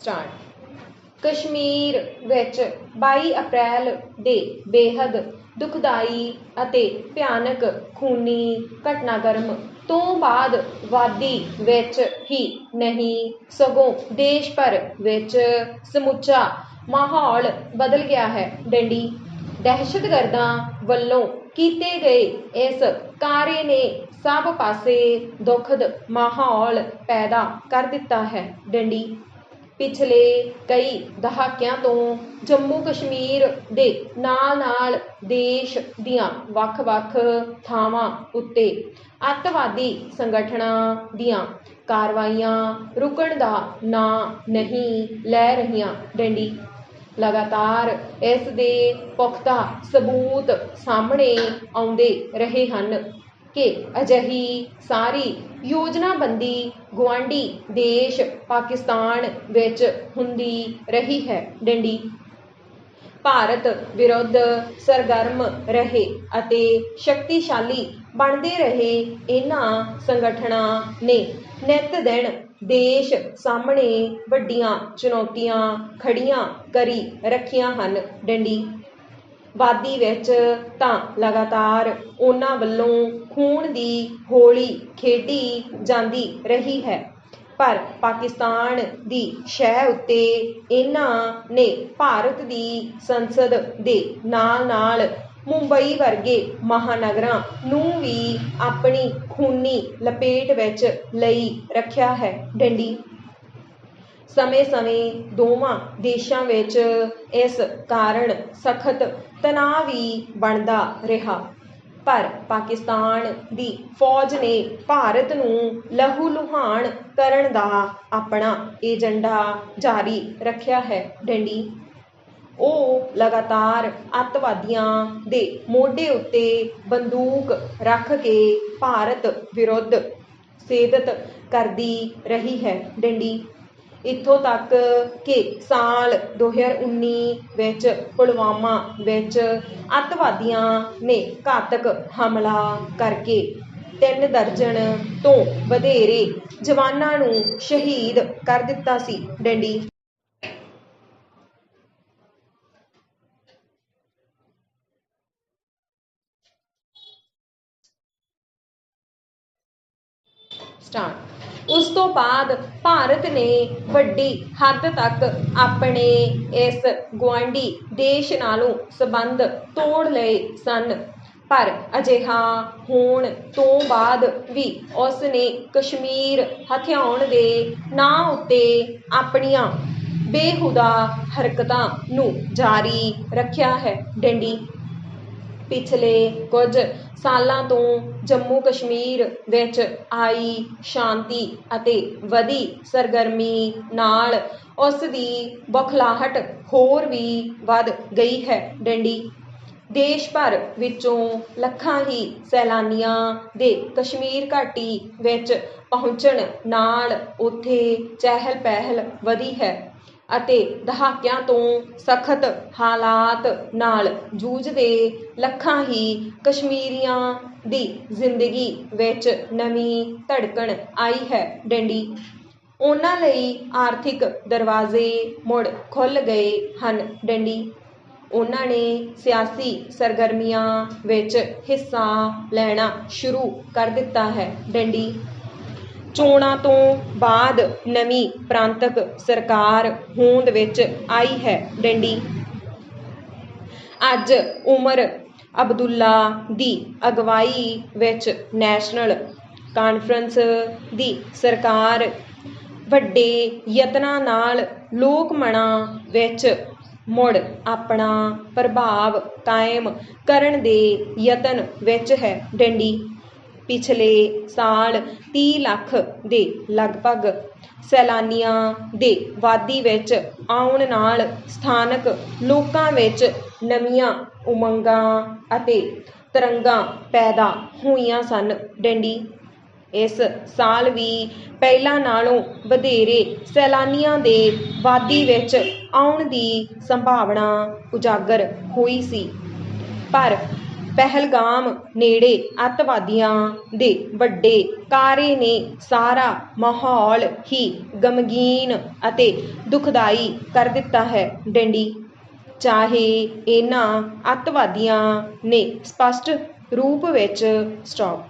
Start. Kashmir ਵਿੱਚ 22 ਅਪ੍ਰੈਲ ਦੇ ਬੇਹੱਦ ਦੁਖਦਾਈ ਅਤੇ ਭਿਆਨਕ ਖੂਨੀ ਘਟਨਾਕ੍ਰਮ ਤੋਂ ਬਾਅਦ ਵਾਦੀ ਵਿੱਚ ਹੀ ਨਹੀਂ, ਸਗੋਂ ਦੇਸ਼ ਭਰ ਵਿੱਚ ਸਮੁੱਚਾ ਮਾਹੌਲ ਬਦਲ ਗਿਆ ਹੈ। ਡੰਡੀ, ਦਹਿਸ਼ਤਗਰਦਾਂ ਵੱਲੋਂ ਕੀਤੇ ਗਏ ਇਸ ਕਾਰੇ ਨੇ ਸਭ ਪਾਸੇ ਦੁਖਦ ਮਾਹੌਲ ਪੈਦਾ ਕਰ ਦਿੱਤਾ ਹੈ। ਡੰਡੀ ਪਿਛਲੇ ਕਈ ਦਹਾਕਿਆਂ ਤੋਂ ਜੰਮੂ ਕਸ਼ਮੀਰ ਦੇ ਨਾਲ-ਨਾਲ ਦੇਸ਼ ਦੀਆਂ ਵੱਖ-ਵੱਖ ਥਾਵਾਂ ਉੱਤੇ ਅੱਤਵਾਦੀ ਸੰਗਠਨਾਂ ਦੀਆਂ ਕਾਰਵਾਈਆਂ ਰੁਕਣ ਦਾ ਨਾਂ ਨਹੀਂ ਲੈ ਰਹੀਆਂ ਡੰਡੀ। ਲਗਾਤਾਰ ਇਸ ਦੇ ਪੁਖਤਾ ਸਬੂਤ ਸਾਹਮਣੇ ਆਉਂਦੇ ਰਹੇ ਹਨ। ਕਿ ਅਜਿਹੀ ਸਾਰੀ ਯੋਜਨਾਬੰਦੀ ਗੁਆਂਢੀ ਦੇਸ਼ ਪਾਕਿਸਤਾਨ ਵਿੱਚ ਹੁੰਦੀ ਰਹੀ ਹੈ। ਡੰਡੀ। ਭਾਰਤ ਵਿਰੁੱਧ ਸਰਗਰਮ ਰਹੇ ਅਤੇ ਸ਼ਕਤੀਸ਼ਾਲੀ ਬਣਦੇ ਰਹੇ ਇਹਨਾਂ ਸੰਗਠਨਾਂ ਨੇ ਨਿਤ ਦਿਨ ਦੇਸ਼ ਸਾਹਮਣੇ ਵੱਡੀਆਂ ਚੁਣੌਤੀਆਂ ਖੜੀਆਂ ਕਰੀ ਰੱਖੀਆਂ ਹਨ। ਡੰਡੀ। ਵਾਦੀ ਵਿੱਚ ਤਾਂ ਲਗਾਤਾਰ ਉਹਨਾਂ ਵੱਲੋਂ ਖੂਨ ਦੀ ਹੋਲੀ ਖੇਡੀ ਜਾਂਦੀ ਰਹੀ ਹੈ। ਪਰ ਪਾਕਿਸਤਾਨ ਦੀ ਸ਼ਹਿ ਉੱਤੇ ਇਹਨਾਂ ਨੇ ਭਾਰਤ ਦੀ ਸੰਸਦ ਦੇ ਨਾਲ-ਨਾਲ ਮੁੰਬਈ ਵਰਗੇ ਮਹਾਨਗਰਾਂ ਨੂੰ ਵੀ ਆਪਣੀ ਖੂਨੀ ਲਪੇਟ ਵਿੱਚ ਲਈ ਰੱਖਿਆ ਹੈ। ਡੰਡੀ ਸਮੇਂ-ਸਮੇਂ ਦੋਵਾਂ ਦੇਸ਼ਾਂ ਵਿੱਚ ਇਸ ਕਾਰਨ ਸਖਤ ਤਣਾਅ ਵੀ ਬਣਦਾ ਰਿਹਾ। ਪਰ ਪਾਕਿਸਤਾਨ ਦੀ ਫੌਜ ਨੇ ਭਾਰਤ ਨੂੰ ਲਹੂ ਲੁਹਾਨ ਕਰਨ ਦਾ ਆਪਣਾ ਏਜੰਡਾ ਜਾਰੀ ਰੱਖਿਆ ਹੈ। ਡੰਡੀ, ਉਹ ਲਗਾਤਾਰ ਅੱਤਵਾਦੀਆਂ ਦੇ ਮੋਢੇ ਉੱਤੇ ਬੰਦੂਕ ਰੱਖ ਕੇ ਭਾਰਤ ਵਿਰੁੱਧ ਸੇਧਤ ਕਰਦੀ ਰਹੀ ਹੈ। ਡੰਡੀ ਇੱਥੋਂ ਤੱਕ ਕਿ ਸਾਲ 2019 ਵਿੱਚ ਪੁਲਵਾਮਾ ਵਿੱਚ ਅੱਤਵਾਦੀਆਂ ਨੇ ਘਾਤਕ ਹਮਲਾ ਕਰਕੇ ਤਿੰਨ ਦਰਜਨ ਤੋਂ ਵਧੇਰੇ ਜਵਾਨਾਂ ਨੂੰ ਸ਼ਹੀਦ ਕਰ ਦਿੱਤਾ ਸੀ, ਡੰਡੀ। ਸਟਾਰਟ। ਉਸ ਤੋਂ ਬਾਅਦ ਭਾਰਤ ਨੇ ਵੱਡੀ ਹੱਦ ਤੱਕ ਆਪਣੇ ਇਸ ਗੁਆਂਢੀ ਦੇਸ਼ ਨਾਲੋਂ ਸੰਬੰਧ ਤੋੜ ਲਏ ਸਨ। ਪਰ ਅਜਿਹਾ ਹੋਣ ਤੋਂ ਬਾਅਦ ਵੀ ਉਸ ਨੇ ਕਸ਼ਮੀਰ ਹਥਿਆਉਣ ਦੇ ਨਾਂ ਉੱਤੇ ਆਪਣੀਆਂ ਬੇਹੁਦਾ ਹਰਕਤਾਂ ਨੂੰ ਜਾਰੀ ਰੱਖਿਆ ਹੈ। ਡੰਡੀ, ਪਿਛਲੇ ਕੁਝ ਸਾਲਾਂ ਤੋਂ ਜੰਮੂ ਕਸ਼ਮੀਰ ਵਿੱਚ ਆਈ ਸ਼ਾਂਤੀ ਅਤੇ ਵਧੀ ਸਰਗਰਮੀ ਨਾਲ ਉਸ ਦੀ ਬੌਖਲਾਹਟ ਹੋਰ ਵੀ ਵੱਧ ਗਈ ਹੈ ਡੰਡੀ। ਦੇਸ਼ ਭਰ ਵਿੱਚੋਂ ਲੱਖਾਂ ਹੀ ਸੈਲਾਨੀਆਂ ਦੇ ਕਸ਼ਮੀਰ ਘਾਟੀ ਵਿੱਚ ਪਹੁੰਚਣ ਨਾਲ ਉੱਥੇ ਚਹਿਲ ਪਹਿਲ ਵਧੀ ਹੈ। ਅਤੇ ਦਹਾਕਿਆਂ ਤੋਂ ਸਖਤ ਹਾਲਾਤ ਨਾਲ ਜੂਝਦੇ ਲੱਖਾਂ ਹੀ ਕਸ਼ਮੀਰੀਆਂ ਦੀ ਜ਼ਿੰਦਗੀ ਵਿੱਚ ਨਵੀਂ ਧੜਕਣ ਆਈ ਹੈ ਡੰਡੀ। ਉਹਨਾਂ ਲਈ ਆਰਥਿਕ ਦਰਵਾਜ਼ੇ ਮੁੜ ਖੁੱਲ੍ਹ ਗਏ ਹਨ ਡੰਡੀ। ਉਹਨਾਂ ਨੇ ਸਿਆਸੀ ਸਰਗਰਮੀਆਂ ਵਿੱਚ ਹਿੱਸਾ ਲੈਣਾ ਸ਼ੁਰੂ ਕਰ ਦਿੱਤਾ ਹੈ ਡੰਡੀ। ਚੋਣਾਂ ਤੋਂ ਬਾਅਦ ਨਵੀਂ ਪ੍ਰਾਂਤਕ ਸਰਕਾਰ ਹੋਂਦ ਵਿੱਚ ਆਈ ਹੈ ਡੰਡੀ। ਅੱਜ ਉਮਰ ਅਬਦੁੱਲਾ ਦੀ ਅਗਵਾਈ ਵਿੱਚ ਨੈਸ਼ਨਲ ਕਾਨਫਰੰਸ ਦੀ ਸਰਕਾਰ ਵੱਡੇ ਯਤਨਾਂ ਨਾਲ ਲੋਕ ਮਨਾਂ ਵਿੱਚ ਮੁੜ ਆਪਣਾ ਪ੍ਰਭਾਵ ਕਾਇਮ ਕਰਨ ਦੇ ਯਤਨ ਵਿੱਚ ਹੈ ਡੰਡੀ। ਪਿਛਲੇ ਸਾਲ 30 ਲੱਖ ਦੇ ਲਗਭਗ ਸੈਲਾਨੀਆਂ ਦੇ ਵਾਦੀ ਵਿੱਚ ਆਉਣ ਨਾਲ ਸਥਾਨਕ ਲੋਕਾਂ ਵਿੱਚ ਨਵੀਆਂ ਉਮੰਗਾਂ ਅਤੇ ਤਰੰਗਾਂ ਪੈਦਾ ਹੋਈਆਂ ਸਨ। ਡੰਡੀ, ਇਸ ਸਾਲ ਵੀ ਪਹਿਲਾਂ ਨਾਲੋਂ ਵਧੇਰੇ ਸੈਲਾਨੀਆਂ ਦੇ ਵਾਦੀ ਵਿੱਚ ਆਉਣ ਦੀ ਸੰਭਾਵਨਾ ਉਜਾਗਰ ਹੋਈ ਸੀ। ਪਰ ਪਹਿਲਗਾਮ ਨੇੜੇ ਅੱਤਵਾਦੀਆਂ ਦੇ ਵੱਡੇ ਕਾਰੇ ਨੇ ਸਾਰਾ ਮਾਹੌਲ ਹੀ ਗਮਗੀਨ ਅਤੇ ਦੁਖਦਾਈ ਕਰ ਦਿੱਤਾ ਹੈ। ਡੈਂਡੀ, ਚਾਹੇ ਇਹਨਾਂ ਅੱਤਵਾਦੀਆਂ ਨੇ ਸਪਸ਼ਟ ਰੂਪ ਵਿੱਚ ਸਟਾਪ